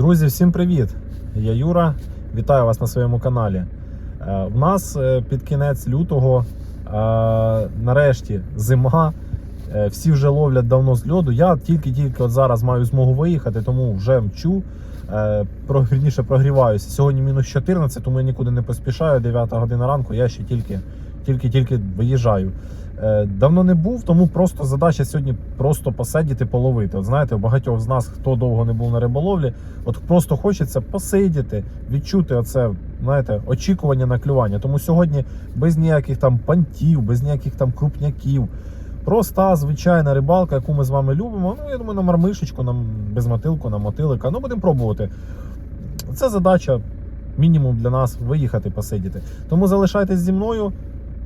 Друзі, всім привіт! Я Юра. Вітаю вас на своєму каналі. Е, В нас е, під кінець лютого е, нарешті зима. Е, Всі вже ловлять давно з льоду. Я тільки-тільки от зараз маю змогу виїхати, тому вже мчу. Е, вірніше прогріваюся. Сьогодні мінус 14, тому я нікуди не поспішаю. 9 година ранку, я ще тільки, тільки-тільки виїжджаю. Е, Давно не був, тому просто задача сьогодні просто посидіти, половити. От знаєте, у багатьох з нас, хто довго не був на риболовлі, от просто хочеться посидіти, відчути оце, знаєте, очікування на клювання. Тому сьогодні без ніяких там пантів, без ніяких там крупняків. Проста звичайна рибалка, яку ми з вами любимо. Ну, я думаю, на мармишечку, на без мотилку, на мотилика. Ну, будемо пробувати. Це задача, мінімум для нас виїхати, посидіти. Тому залишайтесь зі мною.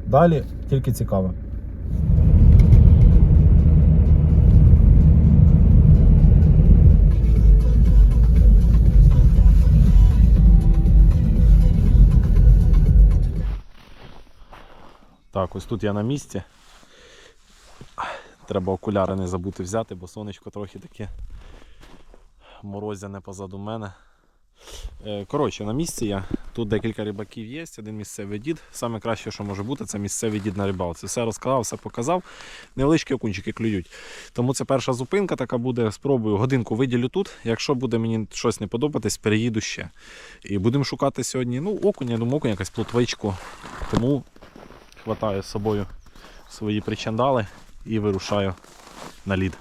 Далі тільки цікаво. Так, ось тут я на місці. Треба окуляри не забути взяти, бо сонечко трохи таке морозяне позаду мене. Е, Коротше, на місці я. Тут декілька рибаків є, один місцевий дід. Саме краще, що може бути, це місцевий дід на рибалці. Все розказав, все показав. Невеличкі окунчики клюють. Тому це перша зупинка така буде. Спробую годинку виділю тут. Якщо буде мені щось не подобатись, переїду ще. І будемо шукати сьогодні. Ну, окунь, я думаю, окунь, якась плотвичку. Тому хватаю з собою свої причандали і вирушаю на лід.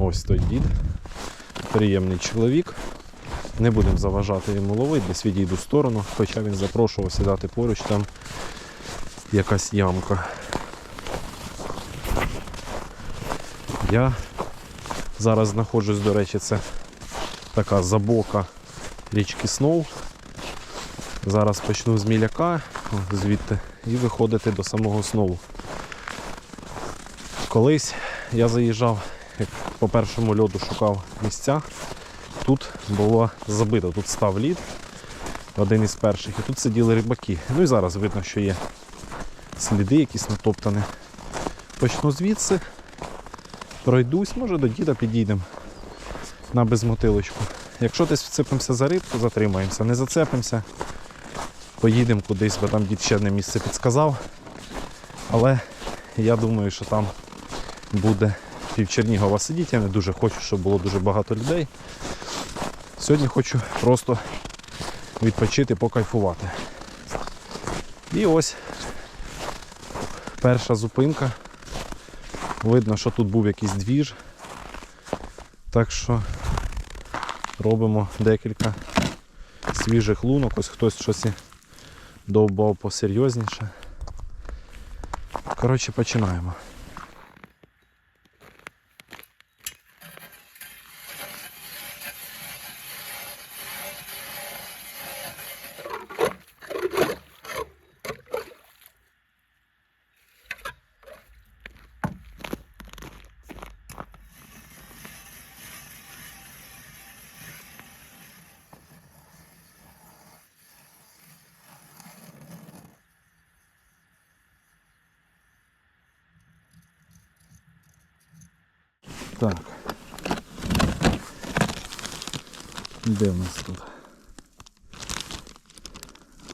Ось той дід. Приємний чоловік. Не будемо заважати йому ловити, десь відійду в сторону, хоча він запрошував сідати поруч, там якась ямка. Я зараз знаходжусь, до речі, це така забока річки Сноу. Зараз почну з міляка звідти і виходити до самого Сноу. Колись я заїжджав, як по першому льоду шукав місця. Тут було забито, тут став лід, один із перших, і тут сиділи рибаки. Ну і зараз видно, що є сліди якісь натоптані. Почну звідси, пройдусь, може до діда підійдемо на безмотилочку. Якщо десь вцепимося за рибку, затримаємося. Не зацепимося, поїдемо кудись, бо там дід ще одне місце підсказав. Але я думаю, що там буде пів Чернігова сидіти. Я не дуже хочу, щоб було дуже багато людей. Сьогодні хочу просто відпочити, покайфувати. І ось перша зупинка. Видно, що тут був якийсь двіж. Так що робимо декілька свіжих лунок. Ось хтось щось довбав посерйозніше. Коротше, починаємо. Так. Де в нас тут?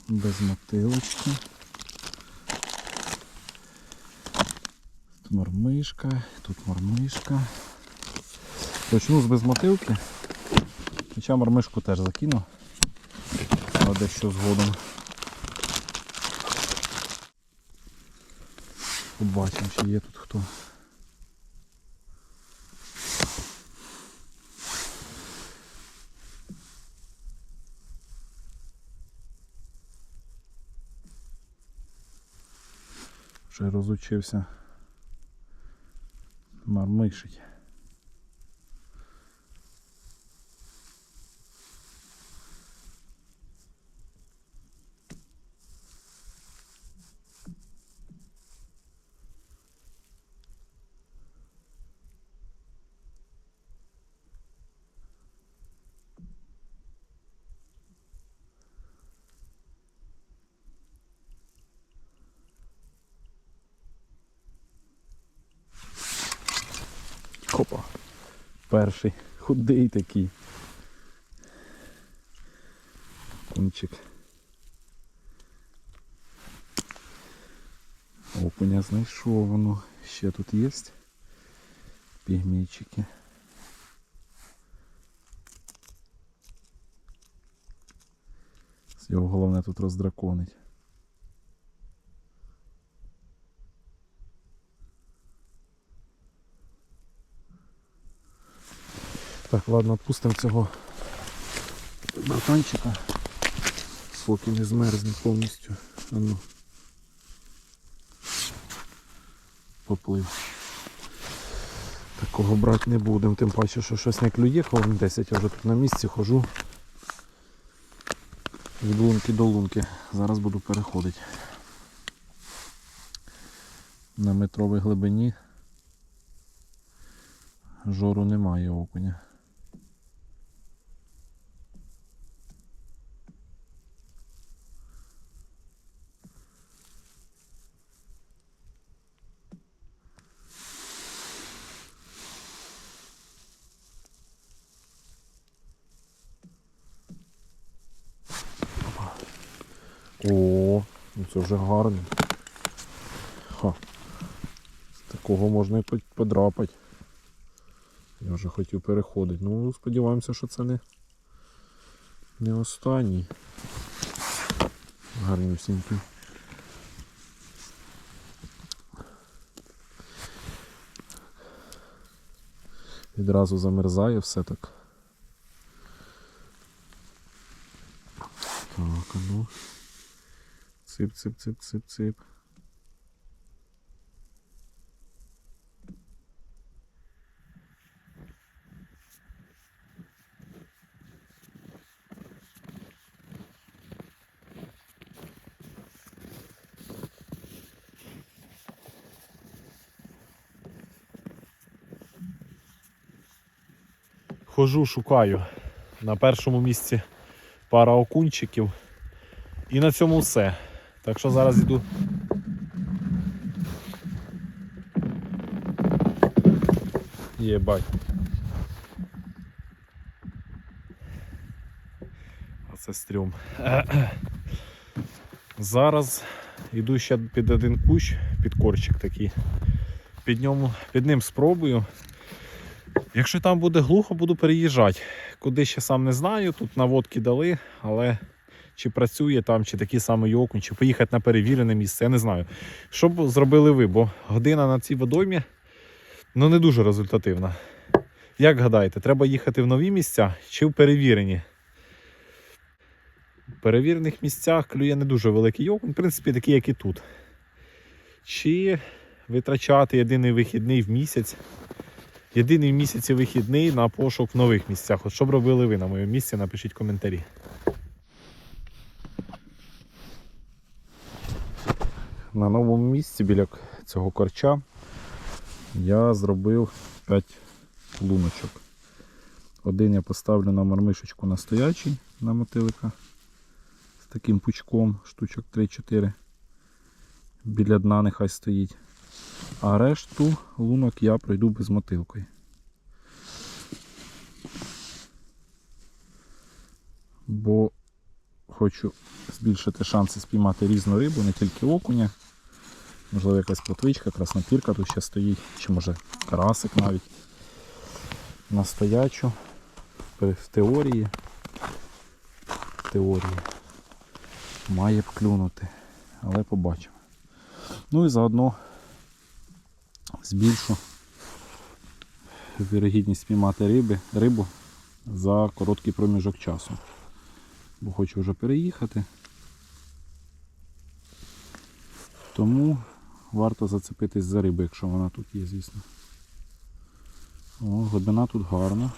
Без мотилочки. Тут мормишка, тут мормишка. Почну з безмотилки. Хоча мормишку теж закину. Але дещо згодом. Побачимо, чи є тут хто. Вже розучився мармишить. Перший. Худий такий. Кунчик. Окуня знайшов воно. Ще тут є. Пігмійчики. Його головне тут роздраконить. Так, ладно, відпустимо цього братанчика. Поки не змерзне повністю. А ну. Поплив. Такого брати не будемо, тим паче, що щось не клює, хвилин 10 я вже тут на місці хожу. Від лунки до лунки. Зараз буду переходити. На метровій глибині жору немає окуня. О, ну це вже гарно. Ха. Такого можна і подрапати. Я вже хотів переходити. Ну, сподіваємося, що це не, не останній. Гарнюсінький. Відразу замерзає все так. Так, ну. Цип, цип, цип, цип, цип. Хожу, шукаю. На першому місці пара окунчиків. І на цьому все. Так що зараз йду. Єбать. Оце стрьом. Зараз йду ще під один кущ, під корчик такий. Під, ньому, під ним спробую. Якщо там буде глухо, буду переїжджати. Куди ще сам не знаю. Тут наводки дали, але чи працює там, чи такий самий окунь, чи поїхати на перевірене місце, я не знаю. Що б зробили ви, бо година на цій водоймі ну, не дуже результативна. Як гадаєте, треба їхати в нові місця чи в перевірені? В перевірених місцях клює не дуже великий окунь, в принципі, такий, як і тут. Чи витрачати єдиний вихідний в місяць. Єдиний в місяці вихідний на пошук в нових місцях. От що б робили ви на моєму місці, напишіть коментарі. На новому місці біля цього корча я зробив 5 луночок. Один я поставлю на мармишечку на стоячий на мотилика з таким пучком, штучок 3-4. Біля дна нехай стоїть. А решту лунок я пройду без мотилкою. Бо хочу збільшити шанси спіймати різну рибу, не тільки окуня. Можливо, якась плотвичка, краснопірка тут ще стоїть, чи може карасик навіть. На стоячу. В теорії. В теорії. Має б клюнути. Але побачимо. Ну і заодно збільшу вірогідність спіймати риби, рибу за короткий проміжок часу. Бо хочу вже переїхати. Тому варто зацепитись за рибу, якщо вона тут є, звісно. О, глибина тут гарна.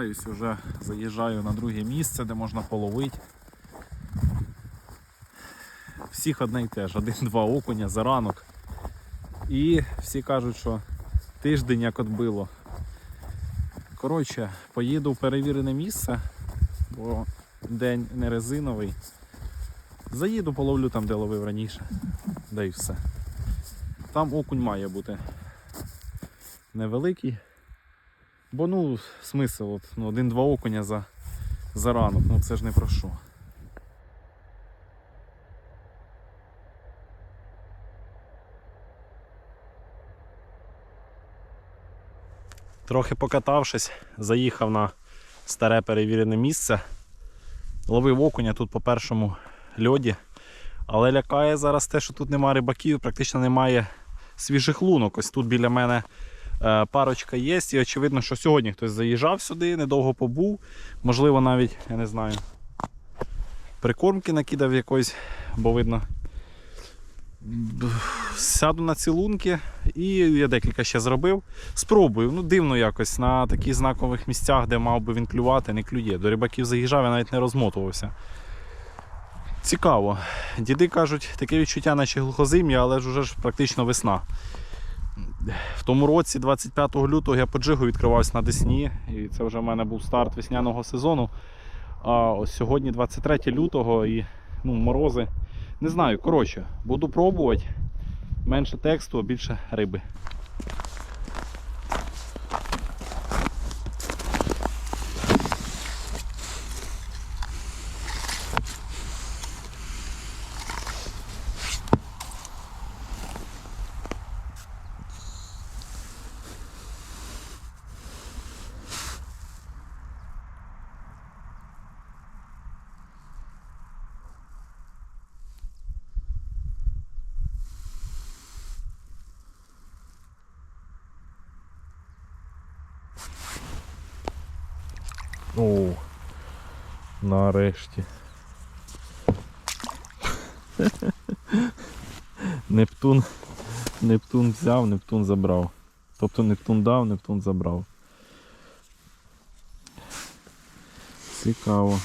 Катаюсь уже, заїжджаю на друге місце, де можна половити. всіх одне й те ж, один-два окуня за ранок. І всі кажуть, що тиждень як отбило. Коротше, поїду в перевірене місце, бо день не резиновий. Заїду, половлю там, де ловив раніше. Да і все. Там окунь має бути невеликий. Бо ну, смисл, от, ну, один-два окуня за, за ранок, ну це ж не про що. Трохи покатавшись, заїхав на старе перевірене місце. Ловив окуня тут по першому льоді. Але лякає зараз те, що тут немає рибаків, практично немає свіжих лунок. Ось тут біля мене парочка є. І очевидно, що сьогодні хтось заїжджав сюди, недовго побув. Можливо, навіть, я не знаю, прикормки накидав якось, бо видно. Сяду на ці лунки і я декілька ще зробив. Спробую. Ну, дивно якось на таких знакових місцях, де мав би він клювати, не клює. До рибаків заїжджав, я навіть не розмотувався. Цікаво. Діди кажуть, таке відчуття, наче глухозим'я, але ж уже ж практично весна. В тому році, 25 лютого, я по джигу відкривався на Десні, і це вже в мене був старт весняного сезону. А ось сьогодні 23 лютого і ну, морози. Не знаю, коротше, буду пробувати. Менше тексту, а більше риби. О, нарешті. Нептун. Нептун взяв, Нептун забрав. Тобто Нептун дав, Нептун забрав. Цікаво.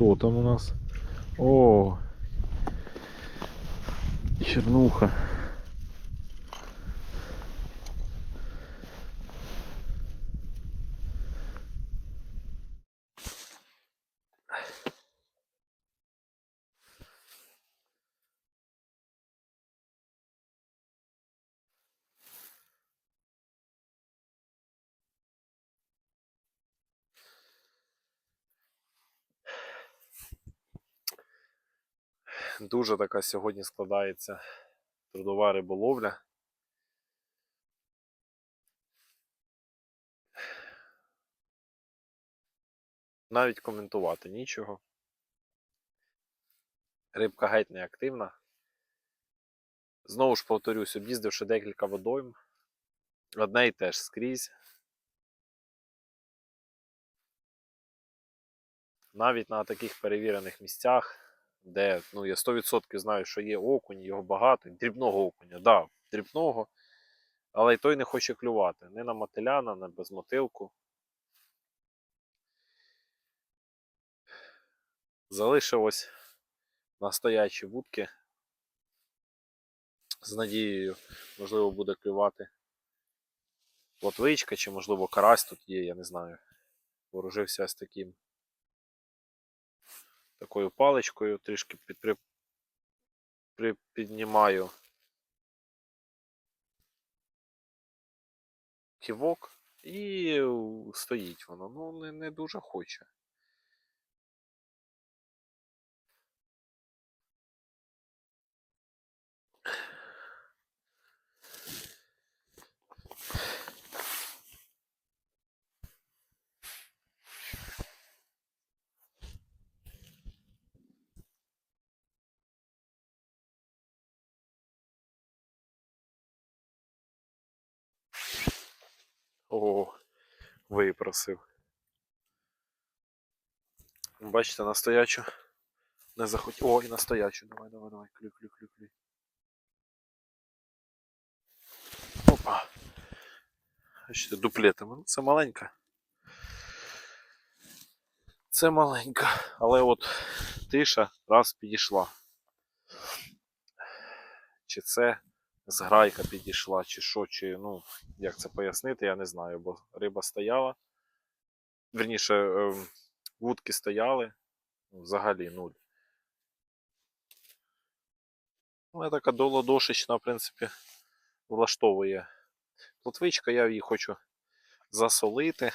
Хто там у нас? О, Чернуха. Дуже така сьогодні складається трудова риболовля. Навіть коментувати нічого. Рибка геть не активна. Знову ж повторюсь, об'їздивши декілька водойм. Одне і те ж скрізь. Навіть на таких перевірених місцях, де ну, я 100% знаю, що є окунь, його багато, дрібного окуня, да, дрібного, але й той не хоче клювати. Ні на мотиляна, ні без мотилку. Залишив ось на стоячі вудки. З надією, можливо, буде клювати плотвичка, чи, можливо, карась тут є, я не знаю. Вооружився з таким такою паличкою, трішки під, при, при, піднімаю ківок і е, стоїть воно. Ну, не, не дуже хоче. О, випросив. Бачите, настоячу не захотів. О, і настоячу. Давай, давай, давай. Клюй, клюй, клюй, клюй. Опа. Бачите, дуплетами. Ну, Це маленька. Це маленька. Але от тиша раз підійшла. Чи це зграйка підійшла, чи що, чи ну, як це пояснити, я не знаю, бо риба стояла. Верніше, ем, вудки стояли. Ну, Взагалі нуль. Ну, така долодошечна, в принципі, влаштовує плотвичка, я її хочу засолити,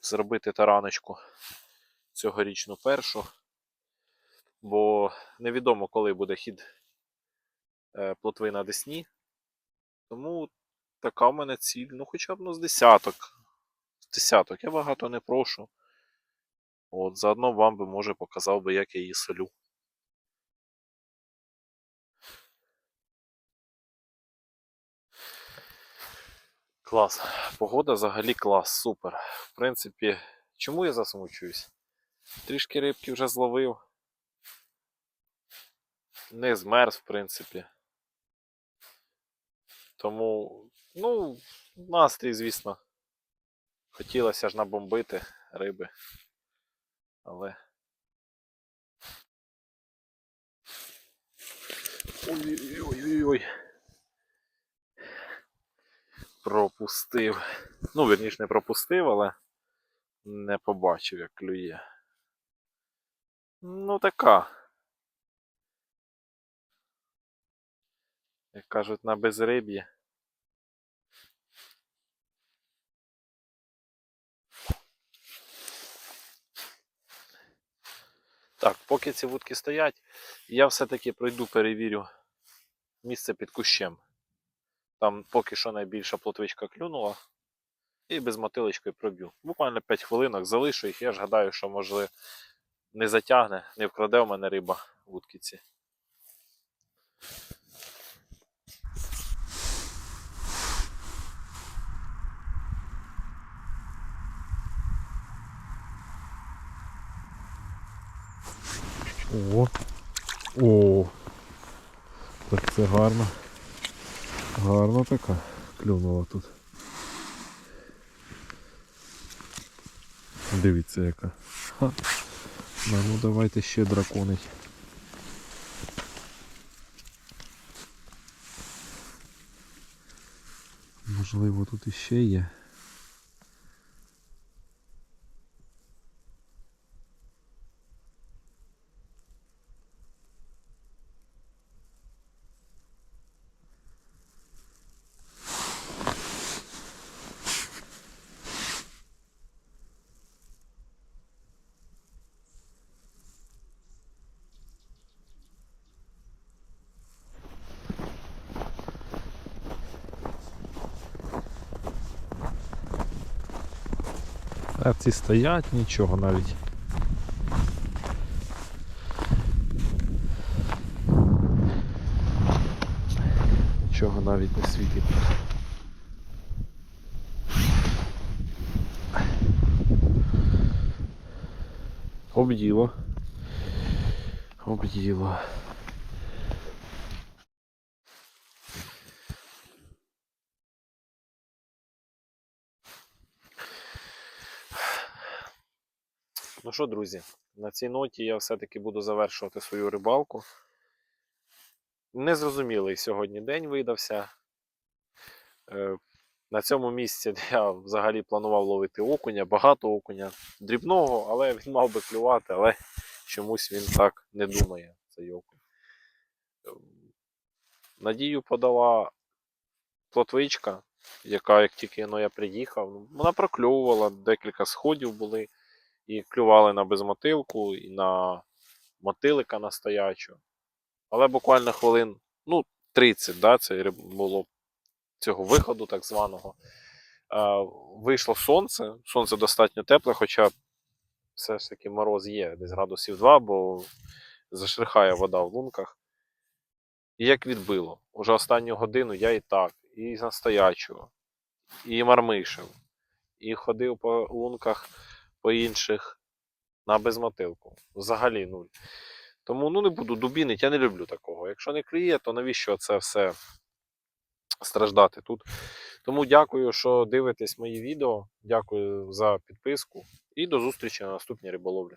зробити тараночку цьогорічну першу, бо невідомо, коли буде хід плотви на Десні. Тому така в мене ціль, ну хоча б ну, з десяток. З десяток. Я багато не прошу. От, заодно вам би, може, показав би, як я її солю. Клас. Погода взагалі клас, супер. В принципі, чому я засмучуюсь? Трішки рибки вже зловив. Не змерз, в принципі. Тому, ну, настрій, звісно. Хотілося ж набомбити риби. Але. Ой-ой-ой. Пропустив. Ну, вірніше, не пропустив, але не побачив, як клює. Ну, така. Як кажуть, на безриб'ї. Так, поки ці вудки стоять, я все-таки пройду, перевірю місце під кущем. Там поки що найбільша плотвичка клюнула. І без мотилочкою проб'ю. Буквально 5 хвилинок залишу їх. Я ж гадаю, що може не затягне, не вкраде в мене риба вудки ці. О, о, так це гарно. Гарна така клюнула тут. Дивіться яка. Ха. Ну давайте ще драконить. Можливо тут іще є. А ці стоять, нічого навіть. Нічого навіть не світить. Обділо. Обділо. Ну що, друзі, на цій ноті я все-таки буду завершувати свою рибалку. Незрозумілий сьогодні день видався. Е, На цьому місці я взагалі планував ловити окуня, багато окуня, дрібного, але він мав би клювати, але чомусь він так не думає, цей окунь. Е, Надію подала плотвичка, яка, як тільки ну, я приїхав, вона прокльовувала, декілька сходів були і клювали на безмотилку, і на мотилика настоячу. Але буквально хвилин ну, 30, да, це було цього виходу, так званого. Е, вийшло сонце. Сонце достатньо тепле, хоча все ж таки мороз є, десь градусів 2, бо зашрихає вода в лунках. І як відбило. Уже останню годину я і так, і настоячого, і мармишив, і ходив по лунках по інших на безмотилку. Взагалі нуль. Тому ну, не буду дубінить, я не люблю такого. Якщо не клює, то навіщо це все страждати тут? Тому дякую, що дивитесь мої відео. Дякую за підписку і до зустрічі на наступній риболовлі.